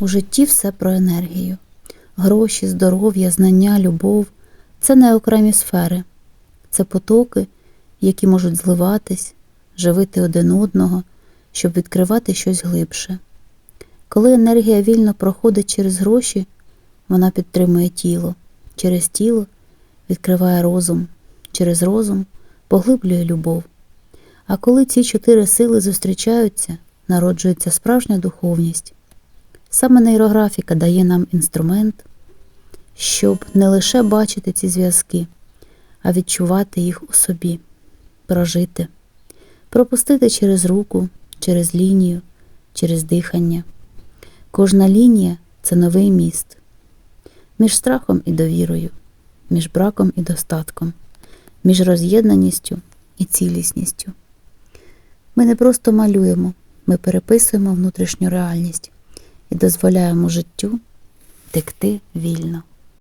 У житті все про енергію. Гроші, здоров'я, знання, любов це не окремі сфери, це потоки, які можуть зливатись, живити один одного, щоб відкривати щось глибше. Коли енергія вільно проходить через гроші, вона підтримує тіло, через тіло відкриває розум, через розум поглиблює любов. А коли ці чотири сили зустрічаються, народжується справжня духовність. Саме нейрографіка дає нам інструмент, щоб не лише бачити ці зв'язки, а відчувати їх у собі, прожити, пропустити через руку, через лінію, через дихання. Кожна лінія це новий міст між страхом і довірою, між браком і достатком, між роз'єднаністю і цілісністю. Ми не просто малюємо, ми переписуємо внутрішню реальність і дозволяємо життю текти вільно.